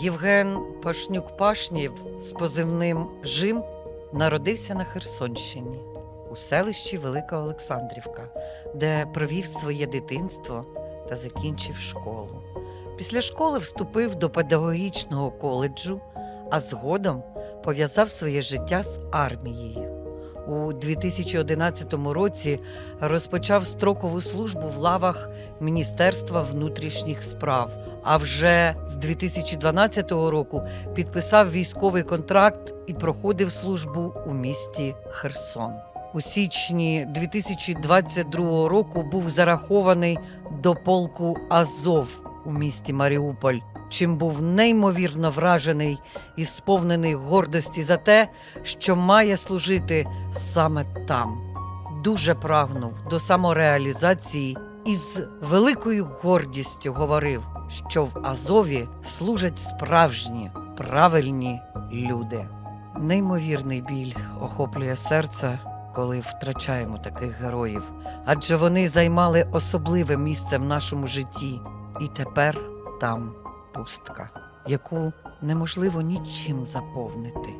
Євген Пашнюк-Пашнєв з позивним Жим народився на Херсонщині у селищі Велика Олександрівка, де провів своє дитинство та закінчив школу. Після школи вступив до педагогічного коледжу, а згодом пов'язав своє життя з армією. У 2011 році розпочав строкову службу в лавах Міністерства внутрішніх справ. А вже з 2012 року підписав військовий контракт і проходив службу у місті Херсон. У січні 2022 року був зарахований до полку Азов у місті Маріуполь, чим був неймовірно вражений і сповнений гордості за те, що має служити саме там. Дуже прагнув до самореалізації і з великою гордістю говорив, що в Азові служать справжні правильні люди. Неймовірний біль охоплює серце, коли втрачаємо таких героїв, адже вони займали особливе місце в нашому житті, і тепер там пустка, яку неможливо нічим заповнити.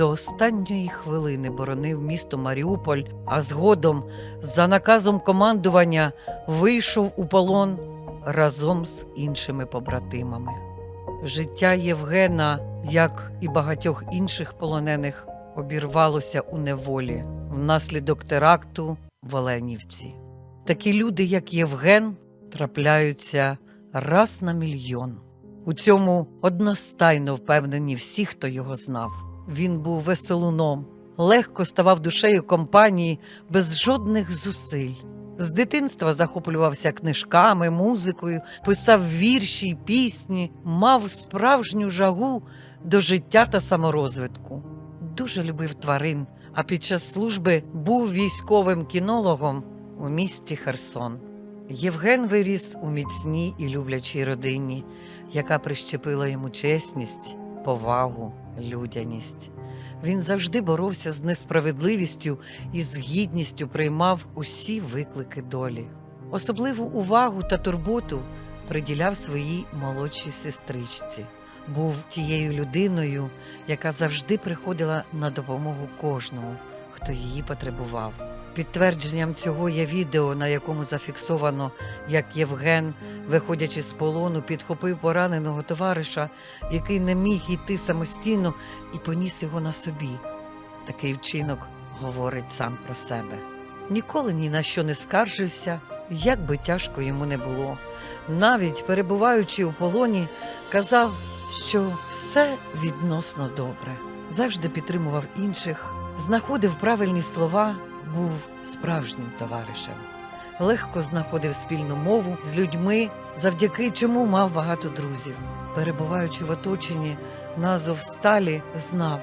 До останньої хвилини боронив місто Маріуполь, а згодом, за наказом командування, вийшов у полон разом з іншими побратимами. Життя Євгена, як і багатьох інших полонених, обірвалося у неволі внаслідок теракту в Оленівці. Такі люди, як Євген, трапляються раз на мільйон. У цьому одностайно впевнені всі, хто його знав. Він був веселуном, легко ставав душею компанії без жодних зусиль. З дитинства захоплювався книжками, музикою, писав вірші й пісні, мав справжню жагу до життя та саморозвитку. Дуже любив тварин, а під час служби був військовим кінологом у місті Херсон. Євген виріс у міцній і люблячій родині, яка прищепила йому чесність, повагу, людяність. Він завжди боровся з несправедливістю і з гідністю приймав усі виклики долі. Особливу увагу та турботу приділяв своїй молодшій сестричці. Був тією людиною, яка завжди приходила на допомогу кожному, хто її потребував. Підтвердженням цього є відео, на якому зафіксовано, як Євген, виходячи з полону, підхопив пораненого товариша, який не міг йти самостійно і поніс його на собі. Такий вчинок говорить сам про себе. Ніколи ні на що не скаржився, як би тяжко йому не було. Навіть перебуваючи у полоні, казав, що все відносно добре, завжди підтримував інших, знаходив правильні слова, був справжнім товаришем. Легко знаходив спільну мову з людьми, завдяки чому мав багато друзів. Перебуваючи в оточенні на Азовсталі, знав,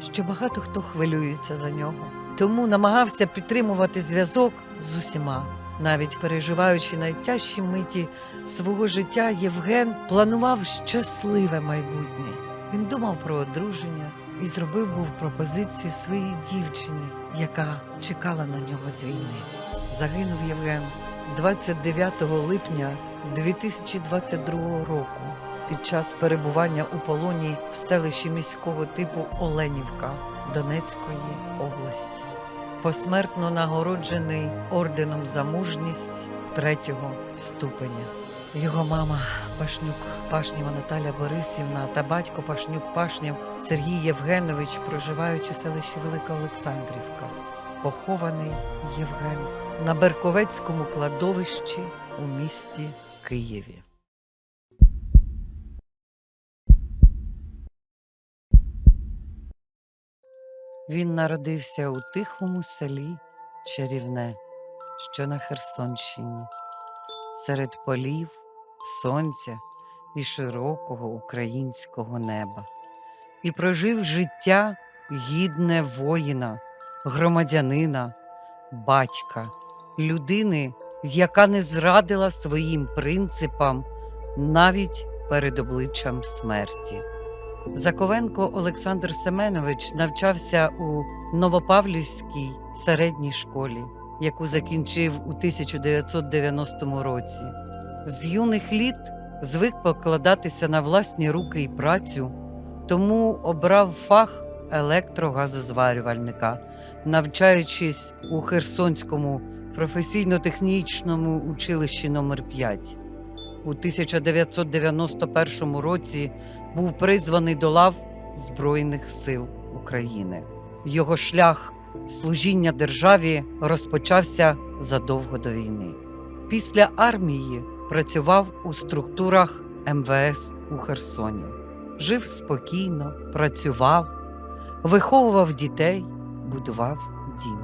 що багато хто хвилюється за нього. Тому намагався підтримувати зв'язок з усіма. Навіть переживаючи найтяжчі миті свого життя, Євген планував щасливе майбутнє. Він думав про одруження і зробив був пропозицію своїй дівчині, яка чекала на нього з війни. Загинув Євген 29 липня 2022 року під час перебування у полоні в селищі міського типу Оленівка Донецької області. Посмертно нагороджений орденом за мужність третього ступеня. Його мама Пашнюк Пашнєва Наталя Борисівна та батько Пашнюк Пашнєв Сергій Євгенович проживають у селищі Велика Олександрівка. Похований Євген на Берковецькому кладовищі у місті Києві. Він народився у тихому селі Чарівне, що на Херсонщині, серед полів, сонця і широкого українського неба, і прожив життя гідне воїна, громадянина, батька, людини, яка не зрадила своїм принципам навіть перед обличчям смерті. Заковенко Олександр Семенович навчався у Новопавлівській середній школі, яку закінчив у 1990 році. З юних літ звик покладатися на власні руки і працю, тому обрав фах електрогазозварювальника, навчаючись у Херсонському професійно-технічному училищі номер 5 У 1991 році був призваний до лав Збройних сил України. Його шлях служіння державі розпочався задовго до війни. Після армії працював у структурах МВС у Херсоні. Жив спокійно, працював, виховував дітей, будував дім.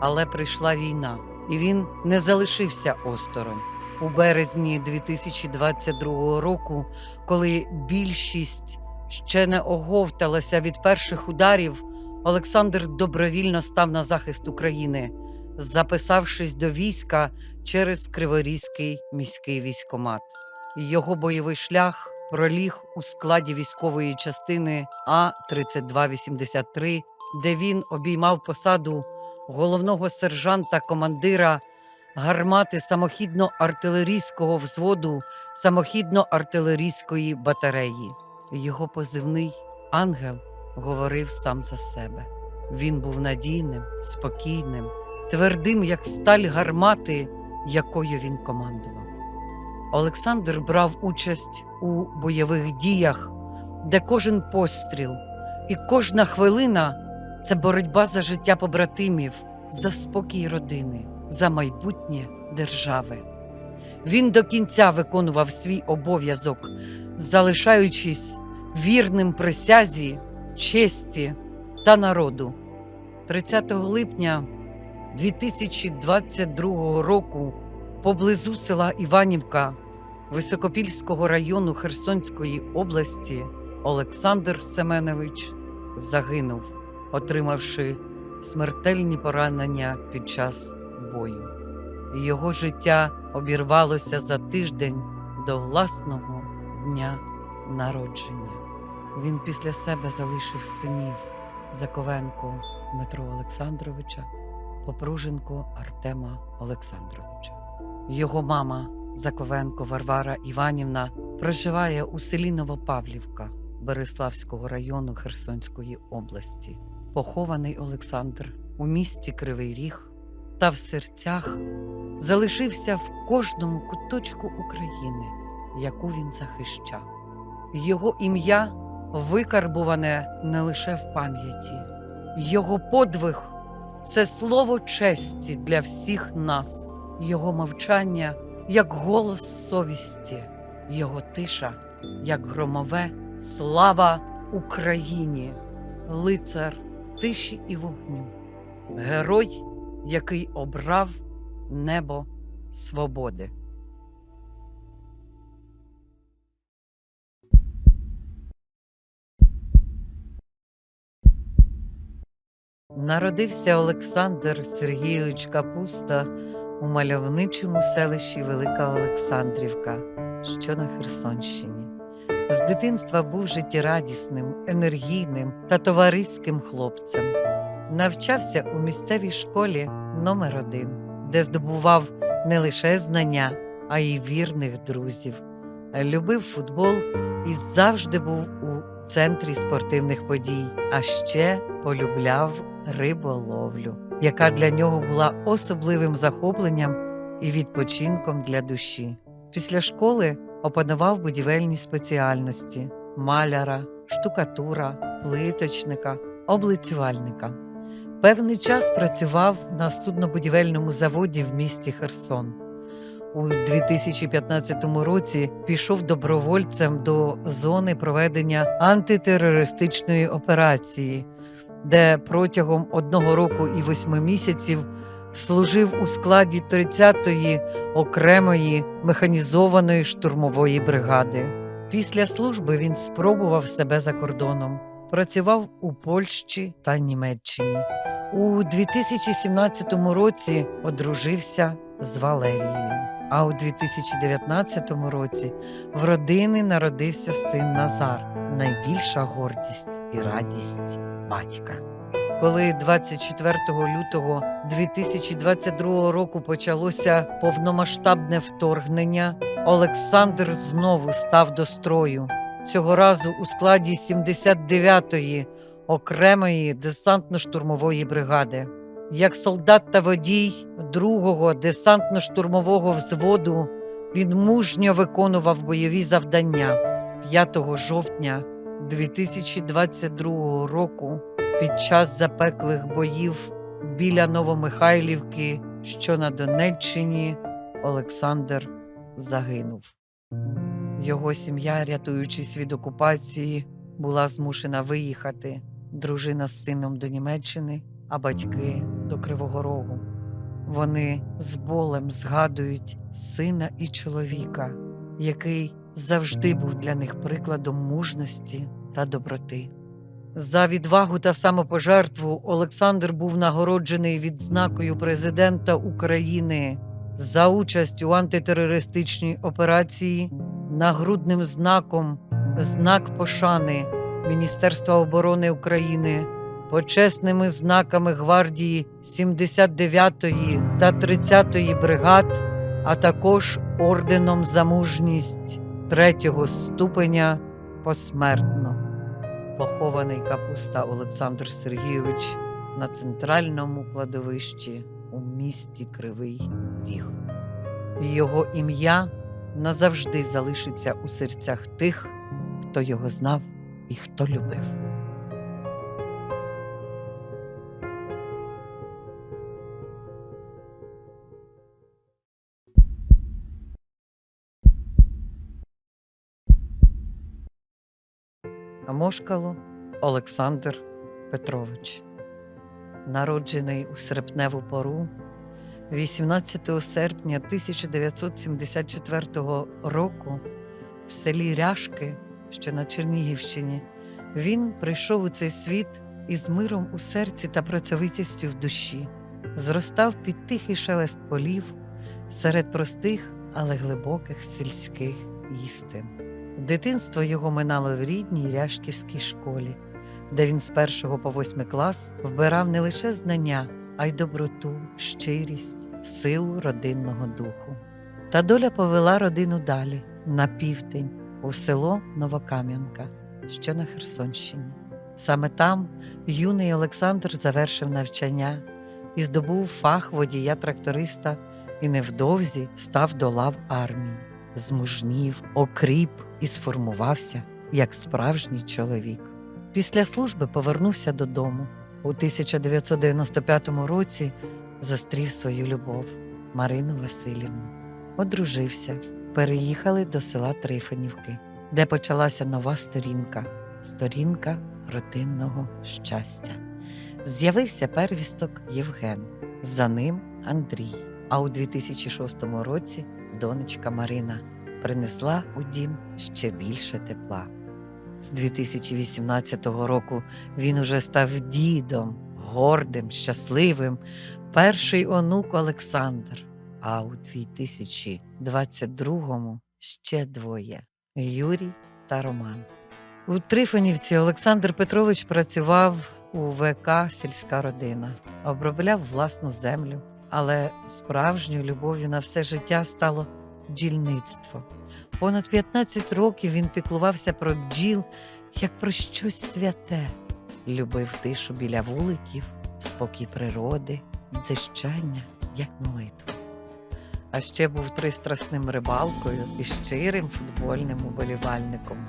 Але прийшла війна, і він не залишився осторонь. У березні 2022 року, коли більшість ще не оговталася від перших ударів, Олександр добровільно став на захист України, записавшись до війська через Криворізький міський військомат. Його бойовий шлях проліг у складі військової частини А 3283 де він обіймав посаду головного сержанта командира гармати самохідно-артилерійського взводу самохідно-артилерійської батареї. Його позивний ангел говорив сам за себе. Він був надійним, спокійним, твердим, як сталь гармати, якою він командував. Олександр брав участь у бойових діях, де кожен постріл і кожна хвилина це боротьба за життя побратимів, за спокій родини, за майбутнє держави. Він до кінця виконував свій обов'язок, залишаючись вірним присязі, честі та народу. 30 липня 2022 року поблизу села Іванівка Високопільського району Херсонської області Олександр Семенович загинув, отримавши смертельні поранення під час бою. Його життя обірвалося за тиждень до власного дня народження. Він після себе залишив синів Заковенко Дмитро Олександровича, Попруженко Артема Олександровича. Його мама Заковенко Варвара Іванівна проживає у селі Новопавлівка Береславського району Херсонської області. Похований Олександр у місті Кривий Ріг та в серцях залишився в кожному куточку України, яку він захищав. Його ім'я викарбуване не лише в пам'яті, його подвиг це слово честі для всіх нас, його мовчання як голос совісті, його тиша як громове слава Україні, лицар тиші і вогню, герой, який обрав небо свободи. Народився Олександр Сергійович Капуста у мальовничому селищі Велика Олександрівка, що на Херсонщині. З дитинства був життєрадісним, енергійним та товариським хлопцем. Навчався у місцевій школі номер 1 де здобував не лише знання, а й вірних друзів. Любив футбол і завжди був центрі спортивних подій, а ще полюбляв риболовлю, яка для нього була особливим захопленням і відпочинком для душі. Після школи опанував будівельні спеціальності маляра, штукатура, плиточника, облицювальника. Певний час працював на суднобудівельному заводі в місті Херсон. У 2015 році пішов добровольцем до зони проведення антитерористичної операції, де протягом одного року і восьми місяців служив у складі 30-ї окремої механізованої штурмової бригади. Після служби він спробував себе за кордоном, працював у Польщі та Німеччині. У 2017 році одружився з Валерією. А у 2019 році в родини народився син Назар, найбільша гордість і радість батька. Коли 24 лютого 2022 року почалося повномасштабне вторгнення, Олександр знову став до строю. Цього разу у складі 79-ї окремої десантно-штурмової бригади. Як солдат та водій 2-го десантно-штурмового взводу він мужньо виконував бойові завдання 5 жовтня 2022 року під час запеклих боїв біля Новомихайлівки, що на Донеччині, Олександр загинув. Його сім'я, рятуючись від окупації, була змушена виїхати. Дружина з сином до Німеччини, а батьки до Кривого Рогу. Вони з болем згадують сина і чоловіка, який завжди був для них прикладом мужності та доброти. За відвагу та самопожертву Олександр був нагороджений відзнакою президента України за участь у антитерористичній операції, нагрудним знаком, знак пошани Міністерства оборони України, почесними знаками гвардії 79-ї та 30-ї бригад, а також орденом за мужність третього ступеня посмертно. Похований капуста Олександр Сергійович на центральному кладовищі у місті Кривий Ріг. Його ім'я назавжди залишиться у серцях тих, хто його знав і хто любив. Амошкало Олександр Петрович, народжений у серпневу пору 18 серпня 1974 року в селі Ряшки, що на Чернігівщині, він прийшов у цей світ із миром у серці та працьовитістю в душі, зростав під тихий шелест полів серед простих, але глибоких сільських істин. Дитинство його минало в рідній Ряшківській школі, де він з першого по восьмий клас вбирав не лише знання, а й доброту, щирість, силу родинного духу. Та доля повела родину далі, на південь, у село Новокам'янка, що на Херсонщині. Саме там юний Олександр завершив навчання і здобув фах водія-тракториста і невдовзі став до лав армії, змужнів, окріп і сформувався як справжній чоловік. Після служби повернувся додому. У 1995 році зустрів свою любов Марину Васильівну. Одружився, переїхали до села Трифонівки, де почалася нова сторінка сторінка родинного щастя. З'явився первісток Євген, за ним Андрій. А у 2006 році донечка Марина принесла у дім ще більше тепла. З 2018 року він уже став дідом, гордим, щасливим, перший онук Олександр. А у 2022-му ще двоє Юрій та Роман. У Трифонівці Олександр Петрович працював у ВК Сільська родина, обробляв власну землю, але справжньою любов'ю на все життя стало бджільництво. Понад 15 років він піклувався про бджіл як про щось святе, любив тишу біля вуликів, спокій природи, дзищання, як молитву. А ще був пристрасним рибалкою і щирим футбольним уболівальником.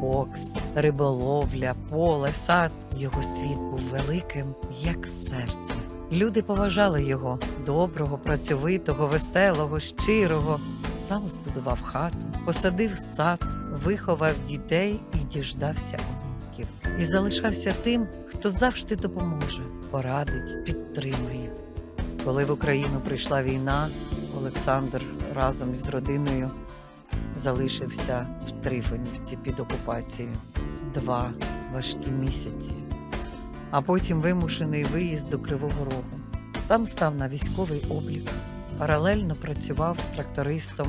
Бокс, риболовля, поле, сад. Його світ був великим, як серце. Люди поважали його доброго, працьовитого, веселого, щирого. Сам збудував хату, посадив сад, виховав дітей і діждався онуків. І залишався тим, хто завжди допоможе, порадить, підтримає. Коли в Україну прийшла війна, Олександр разом із родиною залишився в Трифонівці під окупацією два важкі місяці, а потім вимушений виїзд до Кривого Рогу. Там став на військовий облік. Паралельно працював трактористом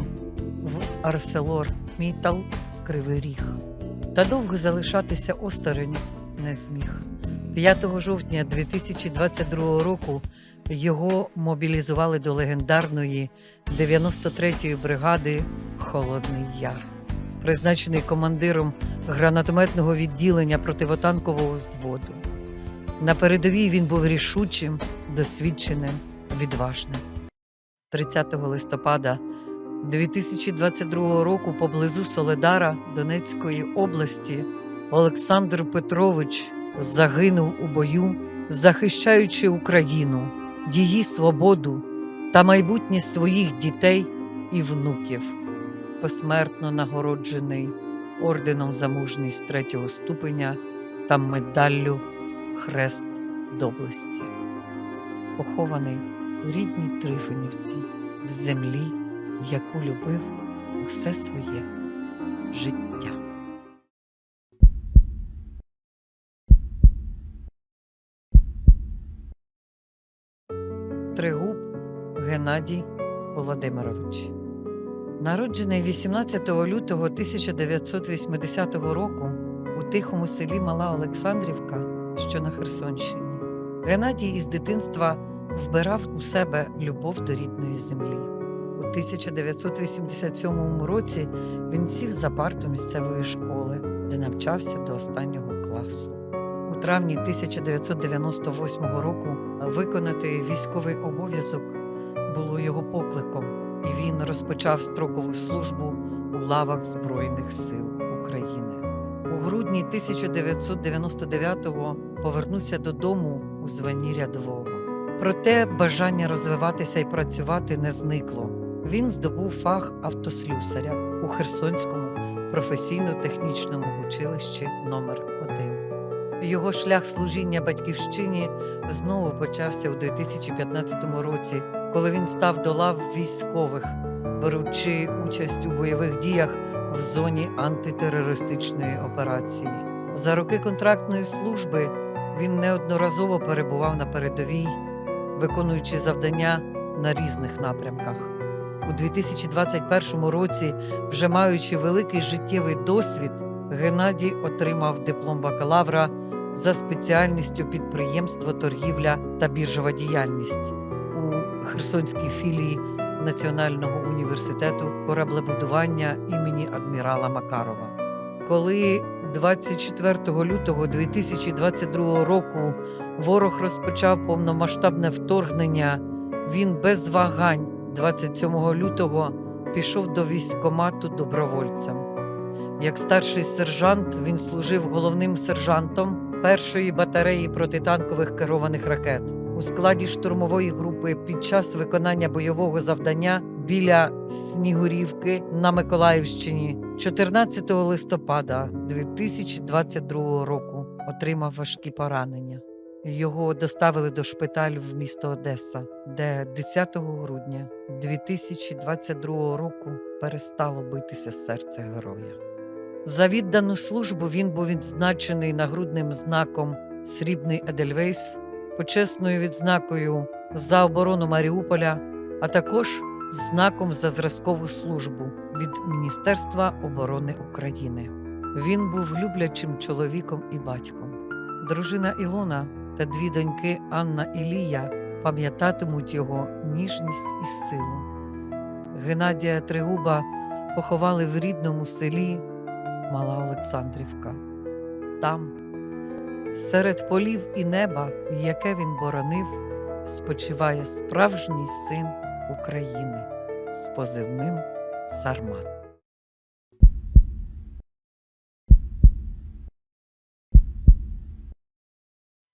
в Арселор Мітал Кривий Ріг. Та довго залишатися осторонь не зміг. 5 жовтня 2022 року його мобілізували до легендарної 93-ї бригади Холодний Яр. Призначений командиром гранатометного відділення противотанкового взводу. На передовій він був рішучим, досвідченим, відважним. 30 листопада 2022 року поблизу Соледара Донецької області Олександр Петрович загинув у бою, захищаючи Україну, її свободу та майбутнє своїх дітей і внуків, посмертно нагороджений орденом за мужність третього ступеня та медаллю Хрест доблесті, похований у рідній Трифонівці в землі, яку любив усе своє життя. Тригуб Геннадій Володимирович. Народжений 18 лютого 1980 року у тихому селі Мала Олександрівка, що на Херсонщині, Геннадій із дитинства вбирав у себе любов до рідної землі. У 1987 році він сів за парту місцевої школи, де навчався до останнього класу. У травні 1998 року виконати військовий обов'язок було його покликом, і він розпочав строкову службу у лавах Збройних сил України. Грудні 1999-го повернувся додому у званні рядового. Проте бажання розвиватися і працювати не зникло. Він здобув фах автослюсаря у Херсонському професійно-технічному училищі номер 1 Його шлях служіння батьківщині знову почався у 2015 році, коли він став до лав військових, беручи участь у бойових діях в зоні антитерористичної операції. За роки контрактної служби він неодноразово перебував на передовій, виконуючи завдання на різних напрямках. У 2021 році, вже маючи великий життєвий досвід, Геннадій отримав диплом бакалавра за спеціальністю підприємство, торгівля та біржова діяльність у Херсонській філії Національного університету кораблебудування імені адмірала Макарова. Коли 24 лютого 2022 року ворог розпочав повномасштабне вторгнення, він без вагань 27 лютого пішов до військкомату добровольцем. Як старший сержант він служив головним сержантом першої батареї протитанкових керованих ракет у складі штурмової групи під час виконання бойового завдання біля Снігурівки на Миколаївщині 14 листопада 2022 року отримав важкі поранення. Його доставили до шпиталю в місто Одеса, де 10 грудня 2022 року перестало битися серце героя. За віддану службу він був відзначений нагрудним знаком Срібний Едельвейс, почесною відзнакою за оборону Маріуполя, а також знаком за зразкову службу від Міністерства оборони України. Він був люблячим чоловіком і батьком. Дружина Ілона та дві доньки Анна і Лія пам'ятатимуть його ніжність і силу. Геннадія Тригуба поховали в рідному селі Мала Олександрівка. Там, серед полів і неба, яке він боронив, спочиває справжній син України з позивним Сармат. –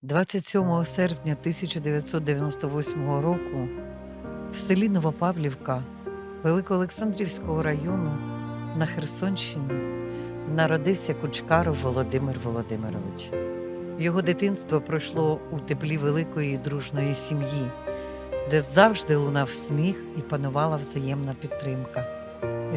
27 серпня 1998 року в селі Новопавлівка Великоолександрівського району на Херсонщині народився Кучкаров Володимир Володимирович. Його дитинство пройшло у теплі великої дружної сім'ї, де завжди лунав сміх і панувала взаємна підтримка.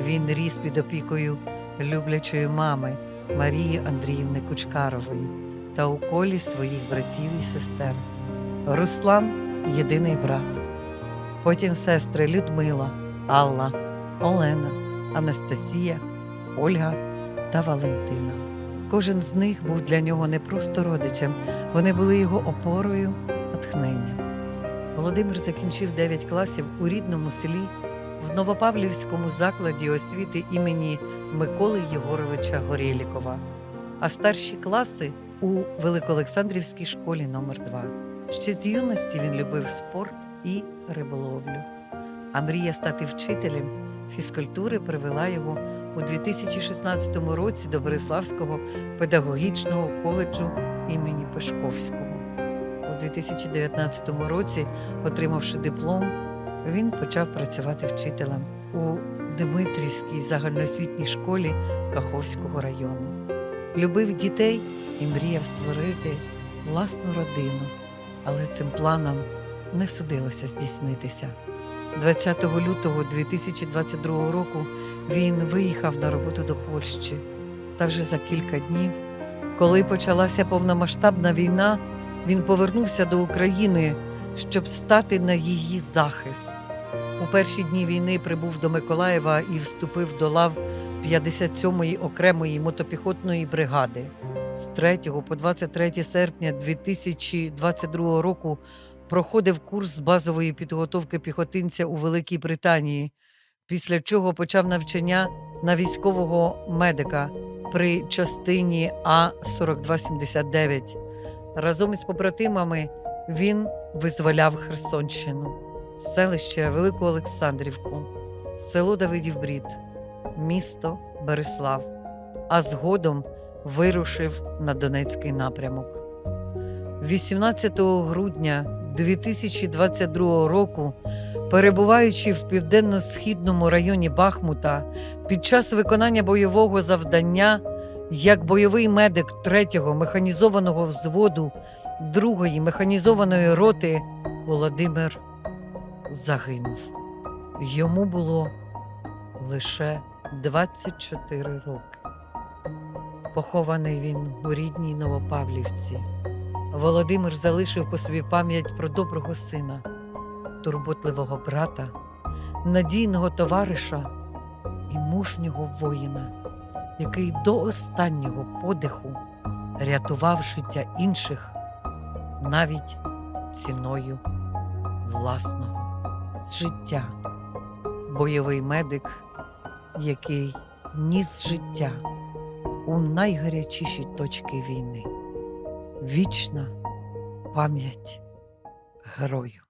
Він ріс під опікою люблячої мами Марії Андріївни Кучкарової та у колі своїх братів і сестер. Руслан єдиний брат. Потім сестри Людмила, Алла, Олена, Анастасія, Ольга та Валентина. Кожен з них був для нього не просто родичем, вони були його опорою, натхненням. Володимир закінчив 9 класів у рідному селі в Новопавлівському закладі освіти імені Миколи Єгоровича Горєлікова, а старші класи у Великоолександрівській школі номер 2 Ще з юності він любив спорт і риболовлю. А мрія стати вчителем фізкультури привела його у 2016 році до Бориславського педагогічного коледжу імені Пешковського. У 2019 році, отримавши диплом, він почав працювати вчителем у Дмитрівській загальноосвітній школі Каховського району. Любив дітей і мріяв створити власну родину, але цим планам не судилося здійснитися. 20 лютого 2022 року він виїхав на роботу до Польщі. Та вже за кілька днів, коли почалася повномасштабна війна, він повернувся до України, щоб стати на її захист. У перші дні війни прибув до Миколаєва і вступив до лав 57-ї окремої мотопіхотної бригади. З 3 по 23 серпня 2022 року проходив курс базової підготовки піхотинця у Великій Британії, після чого почав навчання на військового медика при частині А-4279. Разом із побратимами він визволяв Херсонщину, селище Велику Олександрівку, село Давидів Брід, місто Береслав, а згодом вирушив на Донецький напрямок. 18 грудня 2022 року, перебуваючи в південно-східному районі Бахмута, під час виконання бойового завдання як бойовий медик 3-го механізованого взводу 2-ї механізованої роти Володимир загинув. Йому було лише 24 роки. Похований він у рідній Новопавлівці. Володимир залишив по собі пам'ять про доброго сина, турботливого брата, надійного товариша і мужнього воїна, який до останнього подиху рятував життя інших навіть ціною власного життя. Бойовий медик, який ніс життя у найгарячіші точки війни. Вічна пам'ять герою.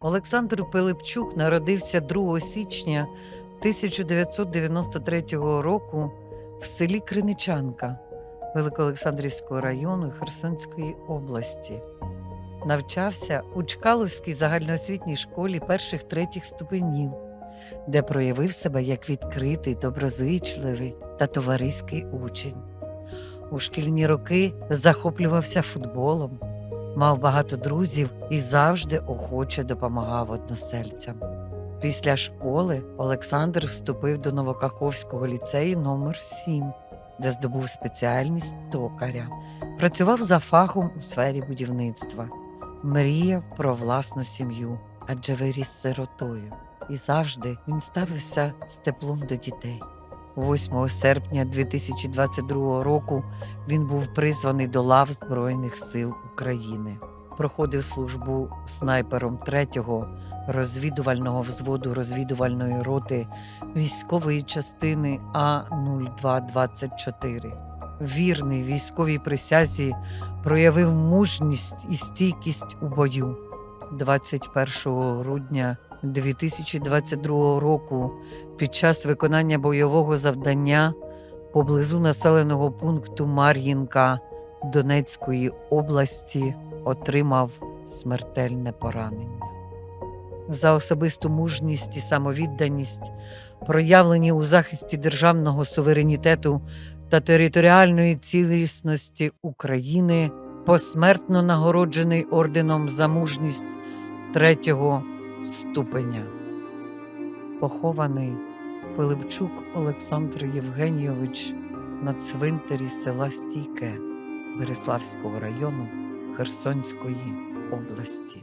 Олександр Пилипчук народився 2 січня 1993 року в селі Криничанка Великоолександрівського району Херсонської області. Навчався у Чкаловській загальноосвітній школі перших третіх ступенів, де проявив себе як відкритий, доброзичливий та товариський учень. У шкільні роки захоплювався футболом, мав багато друзів і завжди охоче допомагав односельцям. Після школи Олександр вступив до Новокаховського ліцею номер 7 де здобув спеціальність токаря. Працював за фахом у сфері будівництва, мріяв про власну сім'ю, адже виріс сиротою. І завжди він ставився з теплом до дітей. 8 серпня 2022 року він був призваний до лав Збройних сил України. Проходив службу снайпером 3-го розвідувального взводу розвідувальної роти військової частини А-0224. Вірний військовій присязі проявив мужність і стійкість у бою. 21 грудня 2022 року під час виконання бойового завдання поблизу населеного пункту Мар'їнка Донецької області отримав смертельне поранення. За особисту мужність і самовідданість, проявлені у захисті державного суверенітету та територіальної цілісності України, посмертно нагороджений орденом за мужність третього ступеня. Похований Пилипчук Олександр Євгенійович на цвинтарі села Стійке Береславського району Херсонської області.